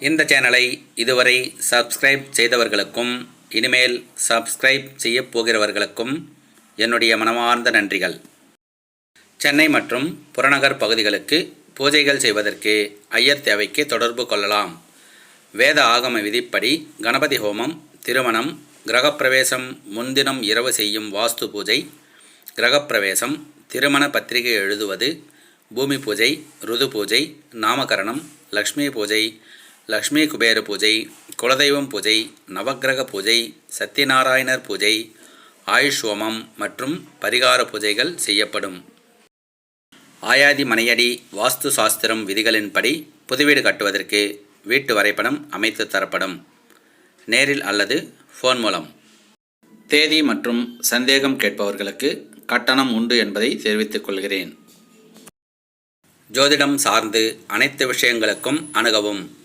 இந்த சேனலை இதுவரை சப்ஸ்கிரைப் செய்தவர்களுக்கும் இனிமேல் சப்ஸ்கிரைப் செய்யப் போகிறவர்களுக்கும் என்னுடைய மனமார்ந்த நன்றிகள். சென்னை மற்றும் புறநகர் பகுதிகளுக்கு பூஜைகள் செய்வதற்கு ஐயர் தேவைக்கு தொடர்பு கொள்ளலாம். வேத ஆகம விதிப்படி கணபதி ஹோமம் திருமணம் கிரகப்பிரவேசம் முன்தினம் இரவு செய்யும் வாஸ்து பூஜை கிரகப்பிரவேசம் திருமண பத்திரிகை எழுதுவது பூமி பூஜை ருது பூஜை நாமகரணம் லக்ஷ்மி பூஜை லக்ஷ்மி குபேர பூஜை குலதெய்வம் பூஜை நவக்கிரக பூஜை சத்யநாராயணர் பூஜை ஆயுஷ் ஹோமம் மற்றும் பரிகார பூஜைகள் செய்யப்படும். ஆயாதி மனையடி வாஸ்து சாஸ்திரம் விதிகளின்படி புதுவீடு கட்டுவதற்கு வீட்டு வரைபடம் அமைத்து தரப்படும். நேரில் அல்லது ஃபோன் மூலம். தேதி மற்றும் சந்தேகம் கேட்பவர்களுக்கு கட்டணம் உண்டு என்பதை தெரிவித்துக் கொள்கிறேன். ஜோதிடம் சார்ந்து அனைத்து விஷயங்களுக்கும் அணுகவும்.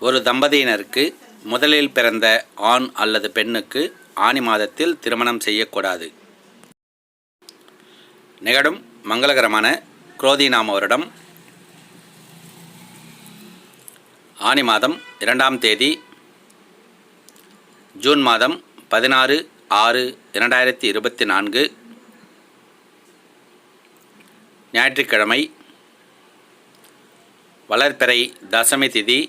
ஒரு தம்பதியினருக்கு முதலில் பிறந்த ஆண் அல்லது பெண்ணுக்கு ஆனி மாதத்தில் திருமணம் செய்யக்கூடாது. நிகழும் மங்களகரமான குரோதி நாம வருடம். ஆனி மாதம் இரண்டாம் தேதி ஜூன் மாதம் பதினாறு ஆறு இரண்டாயிரத்தி இருபத்தி நான்கு. ஞாயிற்றுக்கிழமை வளர்பிறை தசமி திதி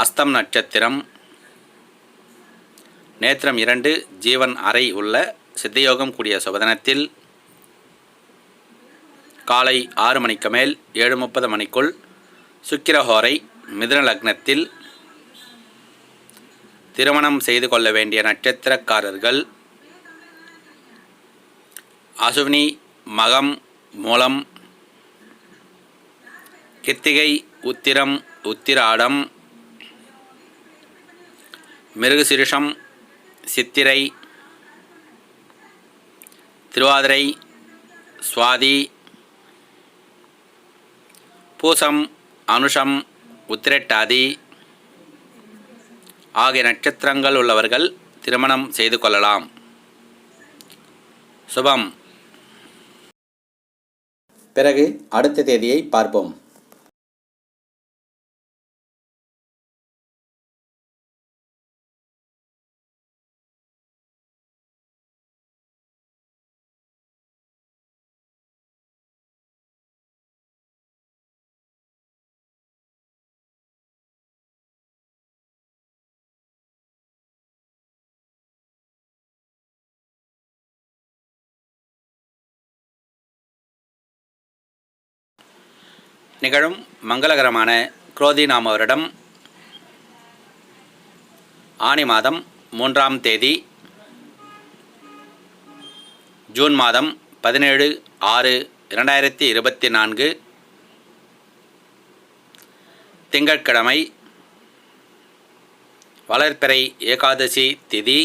அஸ்தம் நட்சத்திரம். நேத்திரம் இரண்டு ஜீவன் அறை உள்ள சித்தயோகம் கூடிய சுபதனத்தில் காலை ஆறு மணிக்கு மேல் ஏழு முப்பது மணிக்குள் சுக்கிரஹோரை மிதுன லக்னத்தில் திருமணம் செய்து கொள்ள வேண்டிய நட்சத்திரக்காரர்கள் அசுவினி மகம் மூலம் கித்திகை உத்திரம் உத்திராடம் மிருகசிருஷம் சித்திரை திருவாதிரை சுவாதி பூசம் அனுஷம் உத்திரட்டாதி ஆகிய நட்சத்திரங்கள் உள்ளவர்கள் திருமணம் செய்து கொள்ளலாம். சுபம். பிறகு அடுத்த தேதியை பார்ப்போம். நிகழும் மங்களகரமான குரோதி நாம வருடம் ஆனி மாதம் மூன்றாம் தேதி ஜூன் மாதம் பதினேழு ஆறு இரண்டாயிரத்தி இருபத்தி நான்கு திங்கட்கிழமை வளர்ப்பிறை ஏகாதசி திதி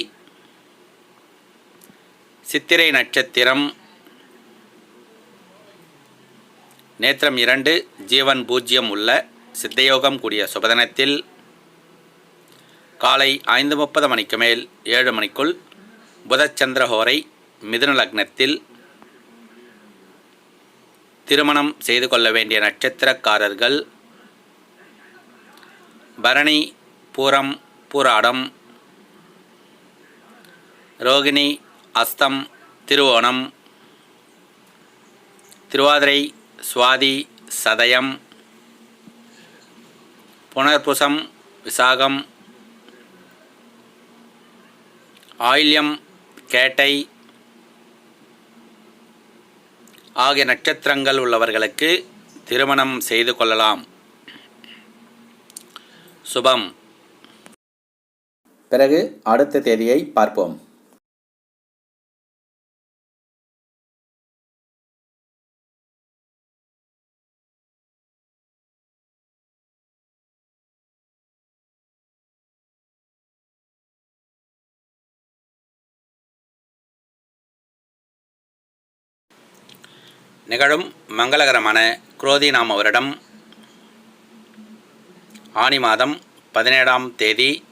சித்திரை நட்சத்திரம் நேத்திரம் இரண்டு ஜீவன் பூஜ்ஜியம் உள்ள சித்தயோகம் கூடிய சுபதனத்தில் காலை ஐந்து முப்பது மணிக்கு மேல் ஏழு மணிக்குள் புதச்சந்திரஹோரை மிதுன லக்னத்தில் திருமணம் செய்து கொள்ள வேண்டிய நட்சத்திரக்காரர்கள் பரணி பூரம் பூராடம் ரோகிணி அஸ்தம் திருவோணம் திருவாதிரை சுவாதி சதயம் புனர்புசம் விசாகம் ஆயில்யம் கேட்டை ஆகிய நட்சத்திரங்கள் உள்ளவர்களுக்கு திருமணம் செய்து கொள்ளலாம். சுபம். பிறகு அடுத்த தேதியை பார்ப்போம். நிகழும் மங்களகரமான குரோதி நாம வருடம். ஆனி மாதம் பதினேழாம் தேதி.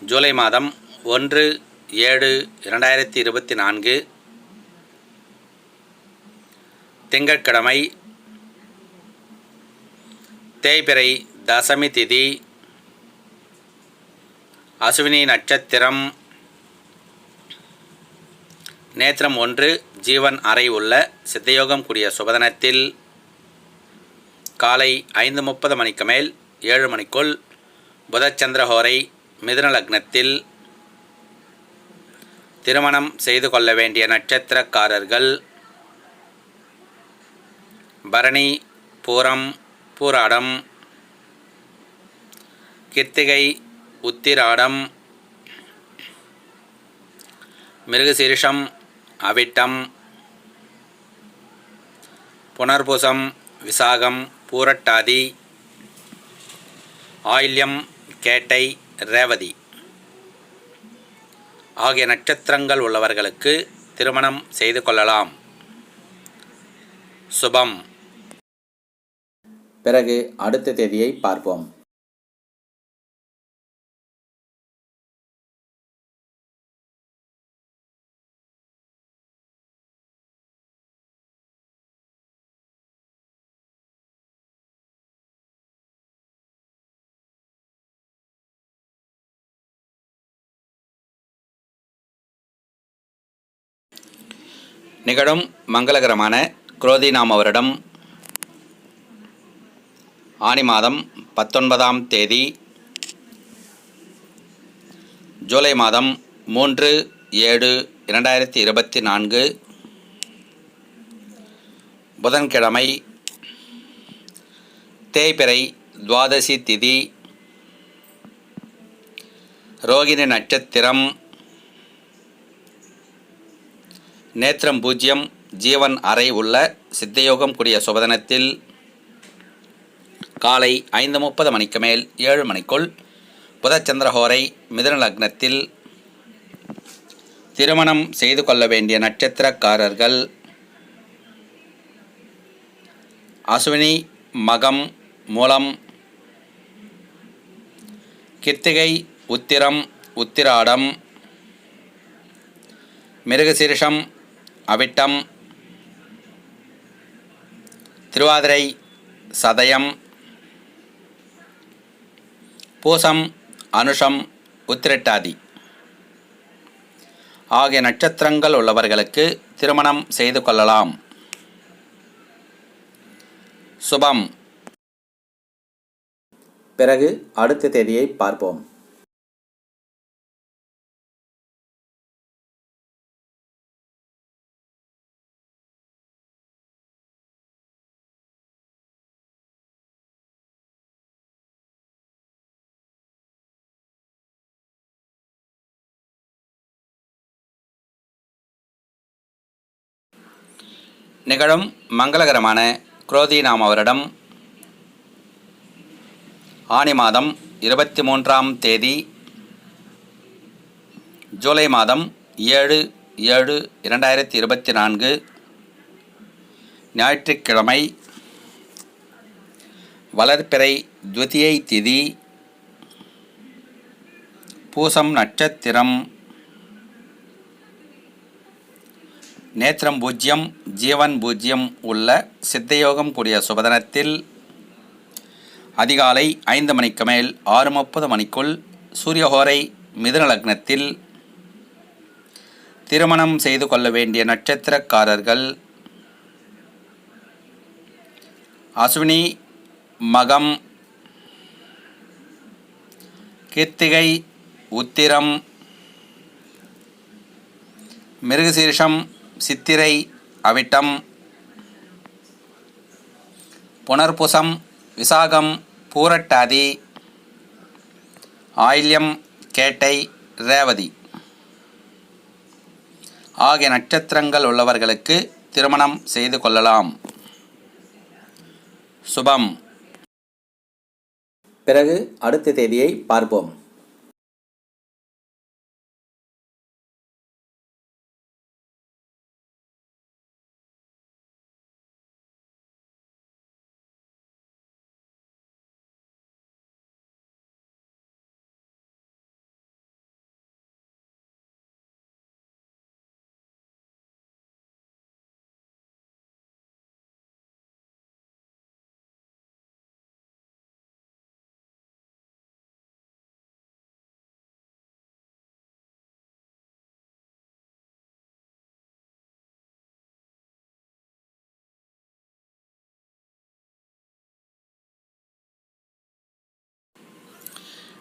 ஜூலை மாதம் ஒன்று ஏழு இரண்டாயிரத்தி இருபத்தி நான்கு. திங்கட்கிழமை தேய்பிறை தசமி திதி. அசுவினி நட்சத்திரம் நேத்திரம் ஒன்று ஜீவன் அறை உள்ள சித்தயோகம் கூடிய சுபதனத்தில் காலை ஐந்து முப்பது மணிக்கு மேல் ஏழு மணிக்குள் புதச்சந்திரஹோரை மிதுன லக்னத்தில் திருமணம் செய்து கொள்ள வேண்டிய நட்சத்திரக்காரர்கள் பரணி பூரம் பூராடம் கிருத்திகை உத்திராடம் மிருகசீரிஷம் அவிட்டம் புனர்புசம் விசாகம் பூரட்டாதி ஆயில்யம் கேட்டை ரேவதி. ஆகிய நட்சத்திரங்கள் உள்ளவர்களுக்கு திருமணம் செய்து கொள்ளலாம். சுபம். பிறகு அடுத்த தேதியை பார்ப்போம். நிகழும் மங்களகரமான குரோதி நாம வருடம் ஆனி மாதம் பத்தொன்பதாம் தேதி ஜூலை மாதம் மூன்று ஏழு இரண்டாயிரத்தி இருபத்தி நான்கு புதன்கிழமை தேய்பிறை துவாதசி திதி ரோகிணி நட்சத்திரம் நேத்திரம் பூஜ்யம் ஜீவன் அறை உள்ள சித்தயோகம் கூடிய சுபதனத்தில் காலை ஐந்து முப்பது மணிக்கு மேல் ஏழு மணிக்குள் புதச்சந்திரஹோரை மிதுன லக்னத்தில் திருமணம் செய்து கொள்ள வேண்டிய நட்சத்திரக்காரர்கள் அஸ்வினி மகம் மூலம் கிருத்திகை உத்திரம் உத்திராடம் மிருகசீரிஷம் அவிட்டம். திருவாதிரை சதயம். பூசம் அனுஷம் உத்திரட்டாதி. ஆகிய நட்சத்திரங்கள் உள்ளவர்களுக்கு திருமணம் செய்து கொள்ளலாம். சுபம். பிறகு அடுத்த தேதியை பார்ப்போம். நிகழும் மங்களகரமான குரோதி நாம வருடம் ஆனி மாதம் இருபத்தி மூன்றாம் தேதி ஜூலை மாதம் ஏழு ஏழு இரண்டாயிரத்தி இருபத்தி நான்கு ஞாயிற்றுக்கிழமை வளர்ப்பிறை துவதியை திதி பூசம் நட்சத்திரம் நேத்திரம் பூஜ்யம் ஜீவன் பூஜ்யம் உள்ள சித்தயோகம் கூடிய சுபதனத்தில் அதிகாலை ஐந்து மணிக்கு மேல் ஆறு முப்பது மணிக்குள் சூரியஹோரை மிதுன லக்னத்தில் திருமணம் செய்து கொள்ள வேண்டிய நட்சத்திரக்காரர்கள் அஸ்வினி மகம் கிருத்திகை உத்திரம் மிருகசீர்ஷம் சித்திரை அவிட்டம் புனர்புசம் விசாகம் பூரட்டாதி ஆயில்யம் கேட்டை ரேவதி. ஆகிய நட்சத்திரங்கள் உள்ளவர்களுக்கு திருமணம் செய்து கொள்ளலாம். சுபம். பிறகு அடுத்த தேதியை பார்ப்போம்.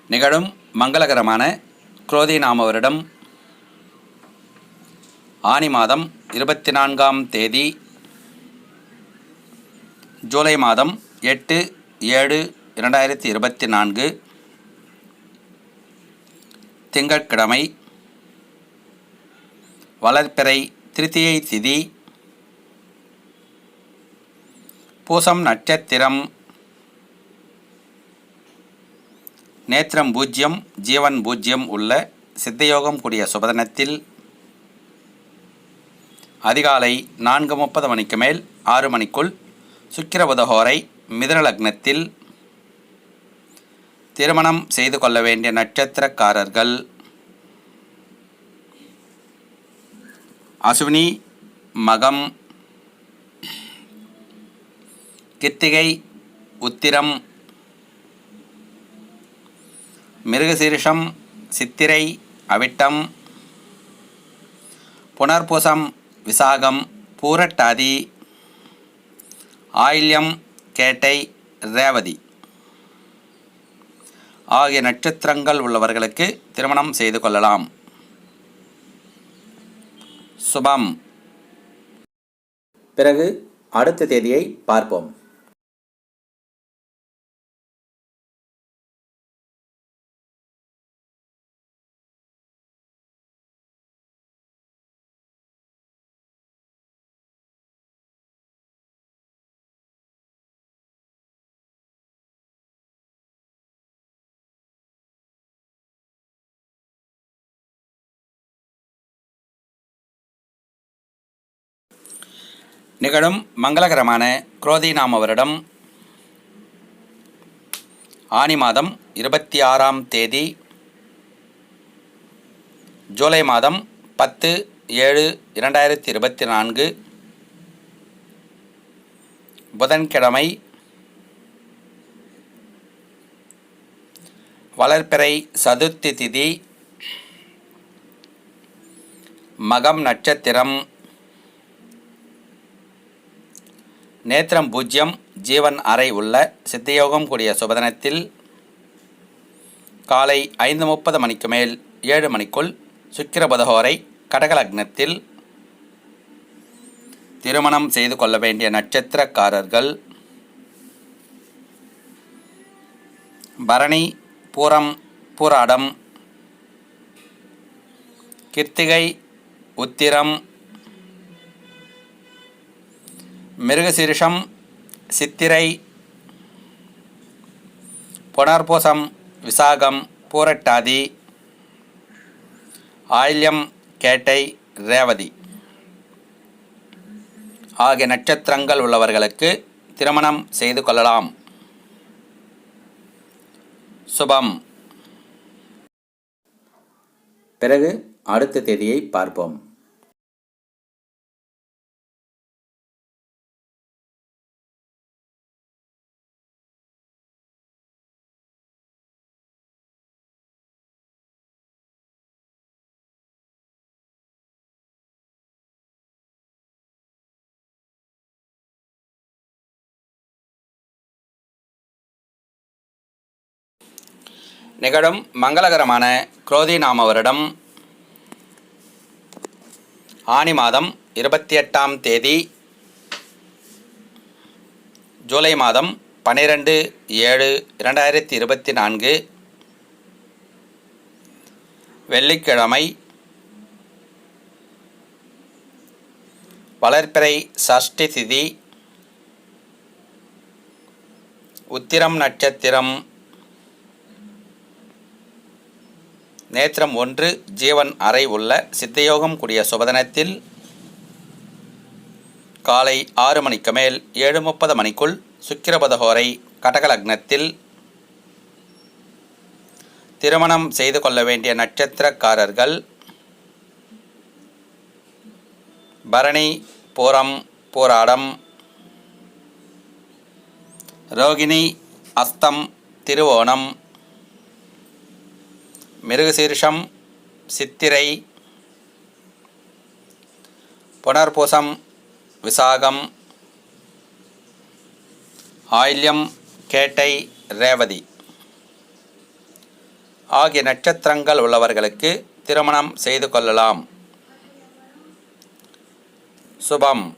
நிகழும் மங்களகரமான குரோதி நாம வருடம் ஆனி மாதம் இருபத்தி நான்காம் தேதி ஜூலை மாதம் எட்டு ஏழு இரண்டாயிரத்தி இருபத்தி நான்கு திங்கட்கிழமை வளர்ப்பிறை திருத்தியை திதி பூசம் நட்சத்திரம் நேத்திரம் பூஜ்யம் ஜீவன் பூஜ்யம் உள்ள சித்தயோகம் கூடிய சுபதனத்தில் அதிகாலை நான்கு முப்பது மணிக்கு மேல் ஆறு மணிக்குள் சுக்கிரபுதஹோரை மிதனலக்னத்தில் திருமணம் செய்து கொள்ள வேண்டிய நட்சத்திரக்காரர்கள் அஸ்வினி மகம் கித்திகை உத்திரம் மிருகசீரிஷம் சித்திரை அவிட்டம் புனர்பூசம் விசாகம் பூரட்டாதி ஆயில்யம் கேட்டை ரேவதி ஆகிய நட்சத்திரங்கள் உள்ளவர்களுக்கு திருமணம் செய்து கொள்ளலாம். சுபம். பிறகு அடுத்த தேதியை பார்ப்போம். நிகழும் மங்களகரமான குரோதி நாம வருடம் ஆனி மாதம் இருபத்தி ஆறாம் தேதி ஜூலை மாதம் பத்து ஏழு இரண்டாயிரத்தி இருபத்தி நான்கு புதன்கிழமை வளர்ப்பிறை சதுர்த்தி திதி மகம் நட்சத்திரம் நேத்திரம் பூஜ்யம் ஜீவன் அறை உள்ள சித்தயோகம் கூடிய சுபதனத்தில் காலை ஐந்து முப்பது மணிக்கு மேல் ஏழு மணிக்குள் சுக்கிரபதகோரை கடகலக்னத்தில் திருமணம் செய்து கொள்ள வேண்டிய நட்சத்திரக்காரர்கள் பரணி பூரம் பூராடம் கிருத்திகை உத்திரம் மிருகசீரிஷம் சித்திரை புனர்பூசம் விசாகம் பூரட்டாதி ஆயில்யம் கேட்டை ரேவதி. ஆகிய நட்சத்திரங்கள் உள்ளவர்களுக்கு திருமணம் செய்து கொள்ளலாம். சுபம். பிறகு அடுத்த தேதியை பார்ப்போம். நிகழும் மங்களகரமான குரோதி நாம வருடம் ஆனி மாதம் இருபத்தி எட்டாம் தேதி ஜூலை மாதம் பன்னிரெண்டு ஏழு இரண்டாயிரத்தி இருபத்தி நான்கு வெள்ளிக்கிழமை வளர்ப்பிறை சஷ்டி திதி உத்திரம் நட்சத்திரம் நேத்திரம் ஒன்று ஜீவன் அறை உள்ள சித்தயோகம் கூடிய சுபதனத்தில் காலை ஆறு மணிக்கு மேல் ஏழு முப்பது மணிக்குள் சுக்கிரபதஹோரை கடகலக்னத்தில் திருமணம் செய்து கொள்ள வேண்டிய நட்சத்திரக்காரர்கள் பரணி பூரம் பூராடம் ரோகிணி அஸ்தம் திருவோணம் மிருகசீர்ஷம் சித்திரை புனர்பூசம் விசாகம் ஆயில்யம் கேட்டை ரேவதி. ஆகிய நட்சத்திரங்கள் உள்ளவர்களுக்கு திருமணம் செய்து கொள்ளலாம். சுபம்.